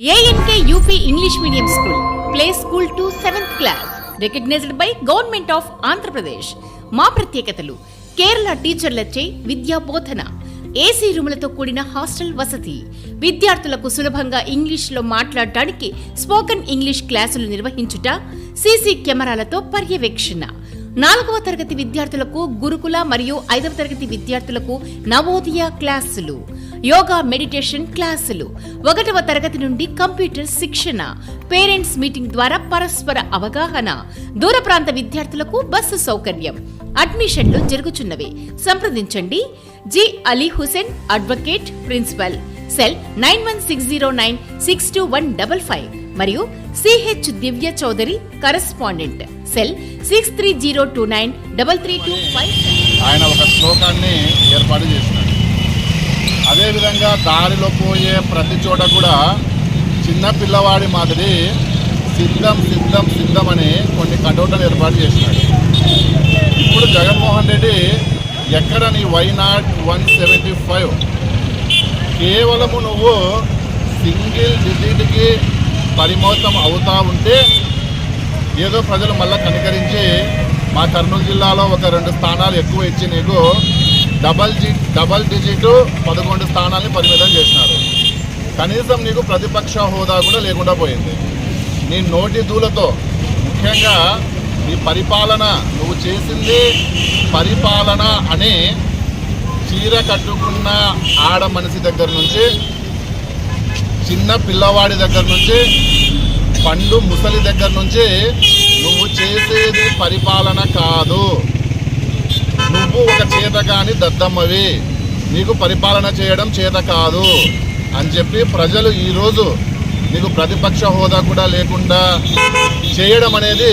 ANK UP English medium school play school to seventh class recognized by government of Andhra Pradesh మా ప్రత్యేకతలు కేరళ టీచర్లచే విద్యా బోధన AC రూములతో కూడిన hostel వసతి. విద్యార్థులకు సులభంగా ఇంగ్లీష్లో మాట్లాడటానికి స్పోకన్ ఇంగ్లీష్ క్లాసులు నిర్వహించుట సీసీ కెమెరాలతో పర్యవేక్షణ. నాలుగవ తరగతి విద్యార్థులకు గురుకుల మరియు ఐదవ తరగతి విద్యార్థులకు నవోదయ క్లాసులు యోగా మెడిటేషన్ క్లాసులు ఒకటవ తరగతి నుండి కంప్యూటర్ శిక్షణ పేరెంట్స్ మీటింగ్ ద్వారా పరస్పర అవగాహన దూర ప్రాంత విద్యార్థులకు బస్సు సౌకర్యం అడ్మిషన్లు జరుగుచున్నవి. సంప్రదించండి. G Ali Hussain advocate principal cell nine one six zero nine six two one double five మరియు CH Divya Chaudhary correspondent. Cell six three zero two nine double three two five ఆయన ఒక శ్లోకాన్ని ఏర్పాటు చేసినాడు. అదేవిధంగా దారిలో పోయే ప్రతి చోట కూడా చిన్న పిల్లవాడి మాదిరి సిద్ధం సిద్ధం సిద్ధం అని కొన్ని కటౌటలు ఏర్పాటు చేసినాడు. ఇప్పుడు జగన్మోహన్ రెడ్డి ఎక్కడ నీ why not one seventy five? కేవలము నువ్వు సింగిల్ డిజిట్కి పరిమోతం అవుతా ఉంటే ఏదో ప్రజలు మళ్ళీ కనికరించి మా కర్నూలు జిల్లాలో ఒక రెండు స్థానాలు ఎక్కువ ఇచ్చి నీకు డబల్ జి డబల్ డిజిట్ పదకొండు స్థానాలని పరిమితం చేసినారు. కనీసం నీకు ప్రతిపక్ష హోదా కూడా లేకుండా పోయింది. నీ నోటి దూలతో ముఖ్యంగా నీ పరిపాలన నువ్వు చేసింది పరిపాలన అని చీర కట్టుకున్న ఆడ మనిషి దగ్గర నుంచి చిన్న పిల్లవాడి దగ్గర నుంచి పండు ముసలి దగ్గర నుంచి నువ్వు చేసేది పరిపాలన కాదు. నువ్వు ఒక చేత కాని దద్దమ్మవి. నీకు పరిపాలన చేయడం చేత కాదు అని చెప్పి ప్రజలు ఈరోజు నీకు ప్రతిపక్ష హోదా కూడా లేకుండా చేయడం అనేది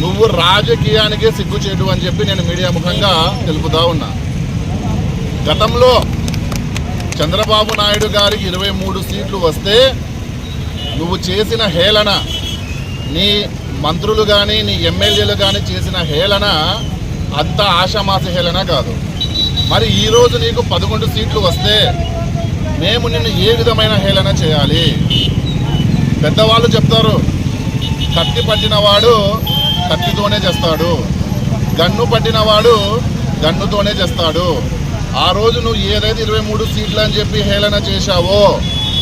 నువ్వు రాజకీయానికే సిగ్గుచేటు అని చెప్పి నేను మీడియా ముఖంగా తెలుపుతా ఉన్నా. గతంలో చంద్రబాబు నాయుడు గారికి ఇరవై మూడు సీట్లు వస్తే నువ్వు చేసిన హేళన నీ మంత్రులు కానీ నీ ఎమ్మెల్యేలు కానీ చేసిన హేళన అంత ఆషామాస హేళన కాదు. మరి ఈరోజు నీకు పదకొండు సీట్లు వస్తే మేము నిన్ను ఏ విధమైన హేళన చేయాలి? పెద్దవాళ్ళు చెప్తారు కత్తి పట్టినవాడు కత్తితోనే చేస్తాడు గన్ను పట్టినవాడు గన్నుతోనే చేస్తాడు. ఆ రోజు నువ్వు ఏదైతే ఇరవై మూడు సీట్లు అని చెప్పి హేళన చేశావో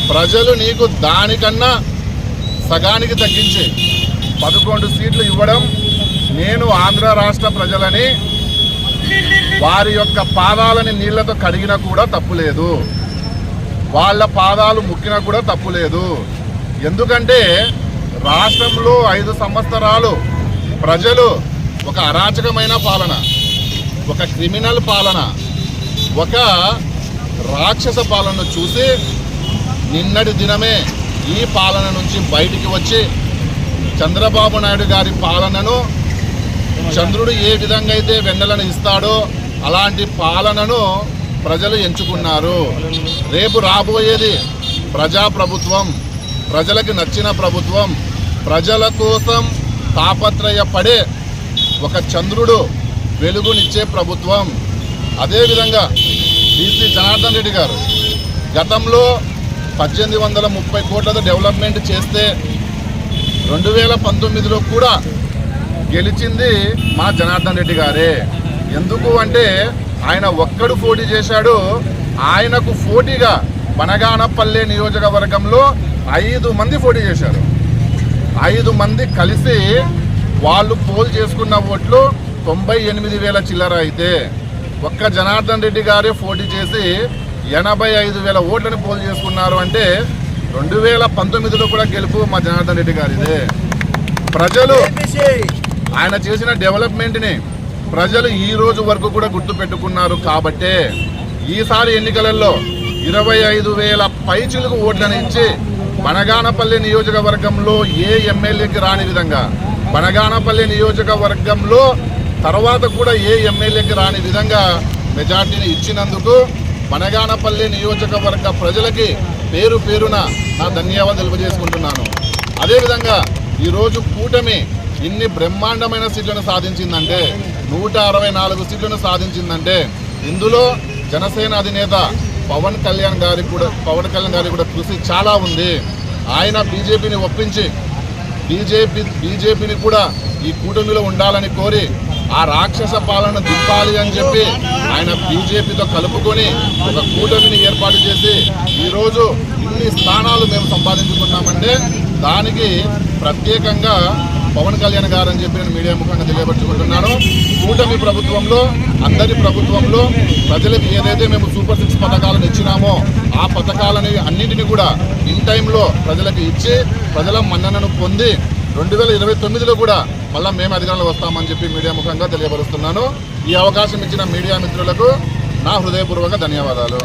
ప్రజలు నీకు దానికన్నా సగానికి తగ్గించి పదకొండు సీట్లు ఇవ్వడం నేను ఆంధ్ర రాష్ట్ర ప్రజలని వారి యొక్క పాదాలని నీళ్ళతో కడిగినా కూడా తప్పులేదు వాళ్ళ పాదాలు ముక్కినా కూడా తప్పులేదు ఎందుకంటే రాష్ట్రంలో ఐదు సంవత్సరాలు ప్రజలు ఒక అరాచకమైన పాలన ఒక క్రిమినల్ పాలన ఒక రాక్షస పాలన చూసి నిన్నటి దినమే ఈ పాలన నుంచి బయటికి వచ్చి చంద్రబాబు నాయుడు గారి పాలనను చంద్రుడు ఏ విధంగా అయితే వెన్నెలను ఇస్తాడో అలాంటి పాలనను ప్రజలు ఎంచుకున్నారు. రేపు రాబోయేది ప్రజాప్రభుత్వం ప్రజలకు నచ్చిన ప్రభుత్వం ప్రజల కోసం తాపత్రయపడే ఒక చంద్రుడు వెలుగునిచ్చే ప్రభుత్వం. అదేవిధంగా బీసీ జనార్దన్ రెడ్డి గారు గతంలో పద్దెనిమిది వందల ముప్పై కోట్లతో డెవలప్మెంట్ చేస్తే రెండు వేల పంతొమ్మిదిలో కూడా గెలిచింది మా జనార్దన్ రెడ్డి గారే. ఎందుకు అంటే ఆయన ఒక్కడు పోటీ చేశాడు. ఆయనకు పోటీగా బనగానపల్లె నియోజకవర్గంలో ఐదు మంది పోటీ చేశారు. ఐదు మంది కలిసి వాళ్ళు పోల్ చేసుకున్న ఓట్లు తొంభై ఎనిమిది వేల చిల్లర అయితే ఒక్క జనార్దన్ రెడ్డి గారే పోటీ చేసి ఎనభై ఐదు వేల ఓట్లను పోల్ చేసుకున్నారు అంటే రెండు వేల పంతొమ్మిదిలో కూడా గెలుపు మా జనార్దన్ రెడ్డి గారిదే. ప్రజలు ఆయన చేసిన డెవలప్మెంట్ని ప్రజలు ఈ రోజు వరకు కూడా గుర్తు పెట్టుకున్నారు కాబట్టే ఈసారి ఎన్నికలలో ఇరవై ఐదు వేల పైచులకు ఓట్లను ఇచ్చి బనగానపల్లి నియోజకవర్గంలో ఏ ఎమ్మెల్యేకి రాని విధంగా బనగానపల్లి నియోజకవర్గంలో తర్వాత కూడా ఏ ఎమ్మెల్యేకి రాని విధంగా మెజార్టీని ఇచ్చినందుకు బనగానపల్లి నియోజకవర్గ ప్రజలకి పేరు పేరున నా ధన్యవాదాలు తెలియజేసుకుంటున్నాను. అదేవిధంగా ఈరోజు కూటమి ఇన్ని బ్రహ్మాండమైన సీట్లను సాధించిందంటే నూట అరవై నాలుగు సీట్లను సాధించిందంటే ఇందులో జనసేన అధినేత పవన్ కళ్యాణ్ గారి కూడా పవన్ కళ్యాణ్ గారి కూడా కృషి చాలా ఉంది. ఆయన బీజేపీని ఒప్పించి బీజేపీ బీజేపీని కూడా ఈ కూటమిలో ఉండాలని కోరి ఆ రాక్షస పాలన దిప్పాలి అని చెప్పి ఆయన బీజేపీతో కలుపుకొని ఒక కూటమిని ఏర్పాటు చేసి ఈరోజు ఇన్ని స్థానాలు మేము సంపాదించుకున్నామంటే దానికి ప్రత్యేకంగా పవన్ కళ్యాణ్ గారు అని చెప్పి నేను మీడియా ముఖంగా తెలియపరచుకుంటున్నాను. కూటమి ప్రభుత్వంలో అందరి ప్రభుత్వంలో ప్రజలకు ఏదైతే మేము సూపర్ సిక్స్ పథకాలను ఇచ్చినామో ఆ పథకాలని అన్నింటినీ కూడా ఇన్ టైంలో ప్రజలకు ఇచ్చి ప్రజల మన్ననను పొంది రెండు వేల ఇరవై తొమ్మిదిలో కూడా మళ్ళీ మేము అధికారంలో వస్తామని చెప్పి మీడియా ముఖంగా తెలియపరుస్తున్నాను. ఈ అవకాశం ఇచ్చిన మీడియా మిత్రులకు నా హృదయపూర్వక ధన్యవాదాలు.